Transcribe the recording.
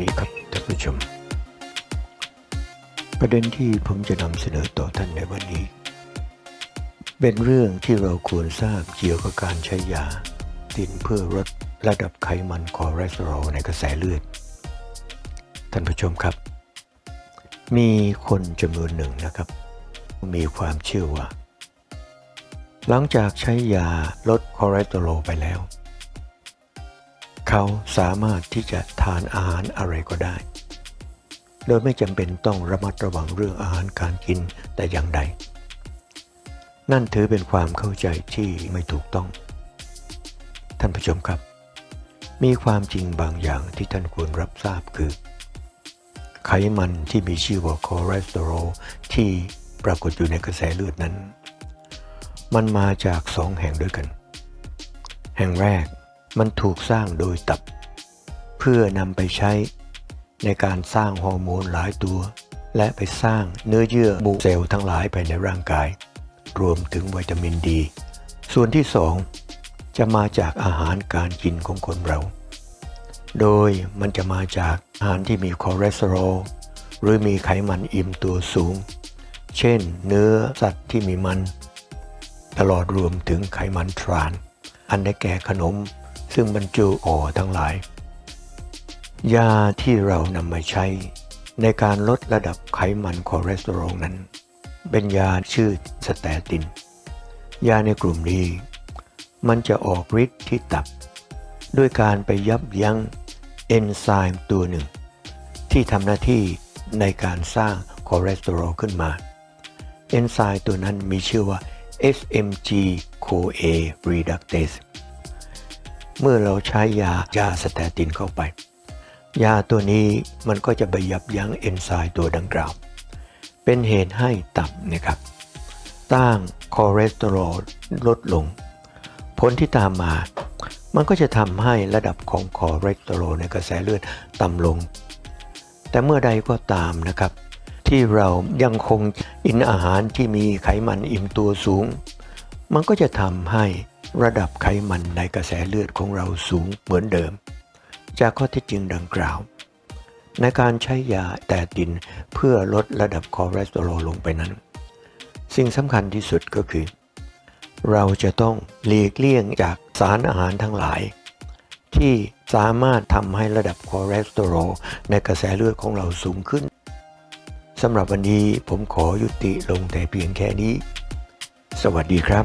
ดีครับท่านผู้ชม ประเด็นที่ผมจะนำเสนอต่อท่านในวันนี้ เป็นเรื่องที่เราควรทราบเกี่ยวกับการใช้ยาตินเพื่อลดระดับไขมันคอเลสเตอรอลในกระแสเลือด ท่านผู้ชมครับ มีคนจำนวนหนึ่งนะครับ มีความเชื่อว่า หลังจากใช้ยาลดคอเลสเตอรอลไปแล้ว เขาสามารถที่จะทานอาหารอะไรก็ได้ โดยไม่จำเป็นต้องระมัดระวังเรื่องอาหารการกินแต่อย่างใด นั่นถือเป็นความเข้าใจที่ไม่ถูกต้อง ท่านผู้ชมครับ มีความจริงบางอย่างที่ท่านควรรับทราบคือ ไขมันที่มีชื่อว่าคอเลสเตอรอลที่ปรากฏอยู่ในกระแสเลือดนั้น มันมาจากสองแห่งด้วยกัน แห่งแรก มันถูกสร้างโดยตับ เพื่อนำไปใช้ในการสร้างฮอร์โมนหลายตัว และไปสร้างเนื้อเยื่อบุเซลล์ทั้งหลายภายในร่างกาย รวมถึงวิตามินดี ส่วนที่สองจะมาจากอาหารการกินของคนเรา โดยมันจะมาจากอาหารที่มีคอเลสเตอรอลหรือมีไขมันอิ่มตัวสูง เช่น เนื้อสัตว์ที่มีมัน ตลอดรวมถึงไขมันทราน อันได้แก่ขนม ซึ่งบรรจุอ่อทั้งหลาย ยาที่เรานำมาใช้ ในการลดระดับไขมันคอเลสเตอรอลนั้น เป็นยาชื่อสเตติน ยาในกลุ่มนี้ มันจะออกฤทธิ์ที่ตับ ด้วยการไปยับยั้งเอนไซม์ตัวหนึ่ง ที่ทำหน้าที่ในการสร้างคอเลสเตอรอลขึ้นมา เอนไซม์ตัวนั้นมีชื่อว่า SMG CoA Reductase เมื่อเราใช้ยายาสเตตินเข้าไป ยาตัวนี้มันก็จะไปยับยั้งเอนไซม์ตัวดังกล่าว เป็นเหตุให้ตับนะครับต้างคอเลสเตอรอลลดลง ผลที่ตามมา มันก็จะทำให้ระดับของคอเลสเตอรอลในกระแสเลือดต่ำลง แต่เมื่อใดก็ตามนะครับ ที่เรายังคงกินอาหารที่มีไขมันอิ่มตัวสูง มันก็จะทำให้ ระดับไขมันในกระแสเลือดของเราสูงเหมือนเดิม จากข้อเท็จจริงดังกล่าว ในการใช้ยาแต่ดินเพื่อลดระดับคอเลสเตอรอลลงไปนั้น สิ่งสำคัญที่สุดก็คือ เราจะต้องหลีกเลี่ยงจากสารอาหารทั้งหลาย ที่สามารถทำให้ระดับคอเลสเตอรอลในกระแสเลือดของเราสูงขึ้นสำหรับวันนี้ผมขอยุติลงแต่เพียงแค่นี้ สวัสดีครับ